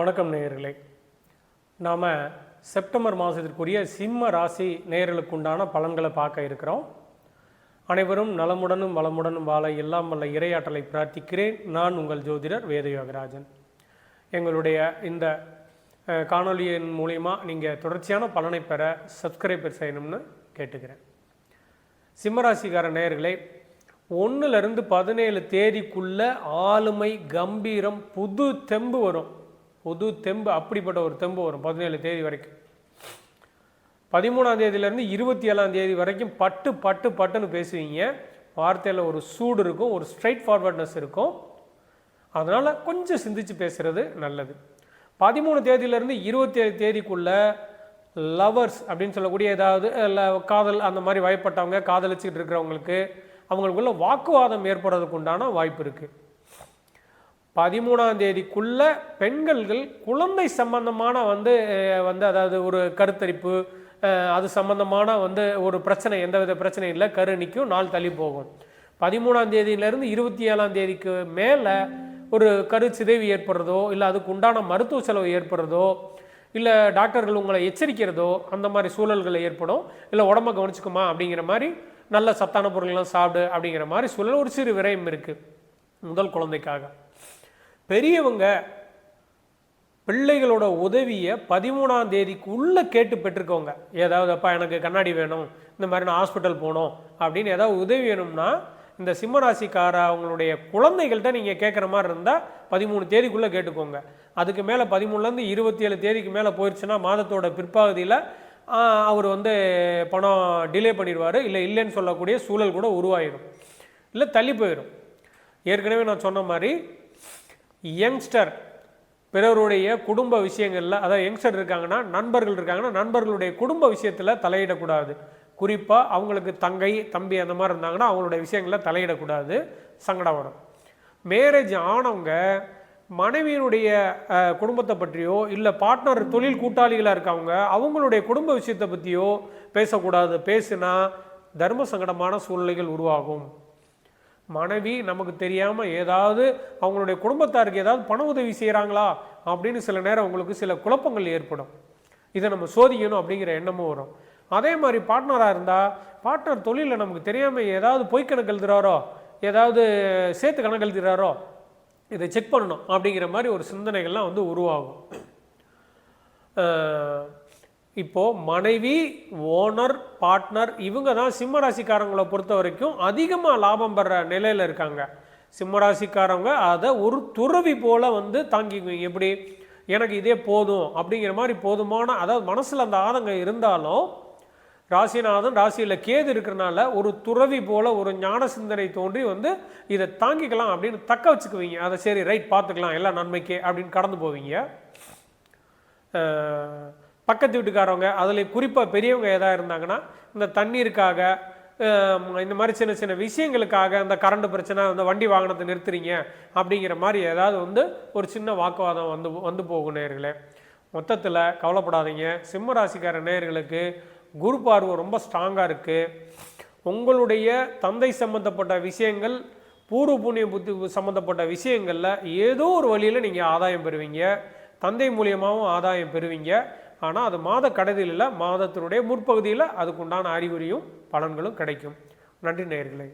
வணக்கம் நேயர்களே. நாம் செப்டம்பர் மாதத்திற்குரிய சிம்ம ராசி நேயர்களுக்கு உண்டான பலன்களை பார்க்க இருக்கிறோம். அனைவரும் நலமுடனும் வளமுடனும் வாழ எல்லாம் வல்ல இறையாற்றலை பிரார்த்திக்கிறேன். நான் உங்கள் ஜோதிடர் வேதயோகராஜன். எங்களுடைய இந்த காணொலியின் காணொளியின் மூலிமா நீங்கள் தொடர்ச்சியான பலனை பெற சப்ஸ்கிரைபர் செய்யணும்னு கேட்டுக்கிறேன். சிம்மராசிக்கார நேயர்களே ஒன்றுலேருந்து பதினேழு தேதிக்குள்ளே ஆளுமை கம்பீரம் புது தெம்பு வரும். புது தெம்பு அப்படிப்பட்ட ஒரு தெம்பு வரும் பதினேழு தேதி வரைக்கும். பதிமூணாம் தேதியிலேருந்து இருபத்தி ஏழாம் தேதி வரைக்கும் பட்டு பட்டு பட்டுன்னு பேசுவீங்க. வார்த்தையில் ஒரு சூடு இருக்கும் ஒரு ஸ்ட்ரைட் ஃபார்வர்ட்னஸ் இருக்கும். அதனால் கொஞ்சம் சிந்திச்சு பேசுகிறது நல்லது. பதிமூணு தேதியிலேருந்து இருபத்தி ஏழு தேதிக்குள்ள லவர்ஸ் அப்படின்னு சொல்லக்கூடிய ஏதாவது இல்லை காதல் அந்த மாதிரி வயப்பட்டவங்க காதலிச்சுக்கிட்டு இருக்கிறவங்களுக்கு அவங்களுக்குள்ள வாக்குவாதம் ஏற்படுறதுக்கு உண்டான வாய்ப்பு இருக்குது பதிமூணாம் தேதிக்குள்ள பெண்கள்கள் குழந்தை சம்பந்தமான வந்து வந்து அதாவது ஒரு கருத்தரிப்பு அது சம்பந்தமான வந்து ஒரு பிரச்சனை எந்தவித பிரச்சனையும் இல்லை கரு நிற்கும் நாள் தள்ளி போகும். பதிமூணாம் தேதியிலேருந்து இருபத்தி ஏழாம் தேதிக்கு மேலே ஒரு கரு சிதைவு ஏற்படுறதோ இல்லை அதுக்கு உண்டான மருத்துவ செலவு ஏற்படுறதோ இல்லை டாக்டர்கள் உங்களை எச்சரிக்கிறதோ அந்த மாதிரி சூழல்கள் ஏற்படும். இல்லை உடம்ப கவனிச்சுக்குமா அப்படிங்கிற மாதிரி நல்ல சத்தான பொருள்லாம் சாப்பிடு அப்படிங்கிற மாதிரி சூழல் ஒரு சிறு விரயம் இருக்குது முதல் குழந்தைக்காக. பெரியவங்க பிள்ளைகளோட உதவியை பதிமூணாம் தேதிக்கு உள்ளே கேட்டு பெற்றுக்கோங்க ஏதாவது அப்பா எனக்கு கண்ணாடி வேணும். இந்த மாதிரி நான் ஹாஸ்பிட்டல் போகணும். அப்படின்னு ஏதாவது உதவி வேணும்னா இந்த சிம்மராசிக்கார அவங்களுடைய குழந்தைகள்கிட்ட நீங்கள் கேட்குற மாதிரி இருந்தால் பதிமூணு தேதிக்குள்ளே கேட்டுக்கோங்க. அதுக்கு மேலே பதிமூணுலேருந்து இருபத்தி ஏழு தேதிக்கு மேலே போயிடுச்சுன்னா மாதத்தோட பிற்பகுதியில் அவர் வந்து பணம் டிலே பண்ணிடுவார். இல்லை இல்லைன்னு சொல்லக்கூடிய சூழல் கூட உருவாயிடும் இல்லை தள்ளி போயிடும் ஏற்கனவே நான் சொன்ன மாதிரி யங்ஸ்டர் பிறருடைய குடும்ப விஷயங்களில் அதாவது யங்ஸ்டர் இருக்காங்கன்னா நண்பர்கள் இருக்காங்கன்னா நண்பர்களுடைய குடும்ப விஷயத்தில் தலையிடக்கூடாது. குறிப்பாக அவங்களுக்கு தங்கை தம்பி அந்த மாதிரி இருந்தாங்கன்னா அவங்களுடைய விஷயங்களில் தலையிடக்கூடாது. சங்கடம் வரும். மேரேஜ் ஆனவங்க மனைவியினுடைய குடும்பத்தை பற்றியோ இல்லை பார்ட்னர் தொழில் கூட்டாளிகளாக இருக்கவங்க அவங்களுடைய குடும்ப விஷயத்தை பற்றியோ பேசக்கூடாது. பேசுனா தர்ம சங்கடமான சூழ்நிலைகள் உருவாகும். மனைவி நமக்கு தெரியாமல் ஏதாவது அவங்களுடைய குடும்பத்தாருக்கு ஏதாவது பண உதவி செய்கிறாங்களா அப்படின்னு சில நேரம் உங்களுக்கு சில குழப்பங்கள் ஏற்படும். இதை நம்ம சோதிக்கணும் அப்படிங்கிற எண்ணமும் வரும். அதே மாதிரி பார்ட்னராக இருந்தால் பார்ட்னர் தொழிலில் நமக்கு தெரியாமல் ஏதாவது பொய் கணக்கு எழுதுறாரோ ஏதாவது சேர்த்து கணக்கு எழுதுறாரோ இதை செக் பண்ணணும் அப்படிங்கிற மாதிரி ஒரு சிந்தனைகள்லாம் வந்து உருவாகும். இப்போது மனைவி ஓனர் பார்ட்னர் இவங்க தான் சிம்ம ராசிக்காரங்களை பொறுத்த வரைக்கும் அதிகமாக லாபம் பெற நிலையில் இருக்காங்க. சிம்ம ராசிக்காரவங்க அதை ஒரு துறவி போல் வந்து தாங்கிக்குவீங்க எப்படி? எனக்கு இதே போதும் அப்படிங்கிற மாதிரி போதுமான அதாவது மனசில் அந்த ஆதங்கம் இருந்தாலும் ராசிநாதன் ராசியில் கேது இருக்கிறனால ஒரு துறவி போல் ஒரு ஞான சிந்தனை தோன்றி வந்து இதை தாங்கிக்கலாம் அப்படின்னு தக்க வச்சுக்குவீங்க. அதை சரி ரைட் பார்த்துக்கலாம். எல்லாம் நன்மைக்கே அப்படின்னு கடந்து போவீங்க. பக்கத்து வீட்டுக்காரவங்க அதில் குறிப்பாக பெரியவங்க எதாக இருந்தாங்கன்னா இந்த தண்ணீருக்காக இந்த மாதிரி சின்ன சின்ன விஷயங்களுக்காக இந்த கரண்ட் பிரச்சனை அந்த வண்டி வாகனத்தை நிறுத்துறீங்க அப்படிங்கிற மாதிரி ஏதாவது வந்து ஒரு சின்ன வாக்குவாதம் வந்து வந்து போகும் நேயர்களே. மொத்தத்தில் கவலைப்படாதீங்க. சிம்ம ராசிக்கார நேர்களுக்கு குரு பார்வை ரொம்ப ஸ்ட்ராங்காக இருக்குது உங்களுடைய தந்தை சம்பந்தப்பட்ட விஷயங்கள் பூர்வ புண்ணிய புத்தி சம்மந்தப்பட்ட விஷயங்களில் ஏதோ ஒரு வழியில் நீங்கள் ஆதாயம் பெறுவீங்க. தந்தை மூலியமாகவும் ஆதாயம் பெறுவீங்க. ஆனால் அது மாத கடைதியில் மாதத்தினுடைய முற்பகுதியில் அதுக்குண்டான அறிகுறியும் பலன்களும் கிடைக்கும். நன்றி நேயர்களே.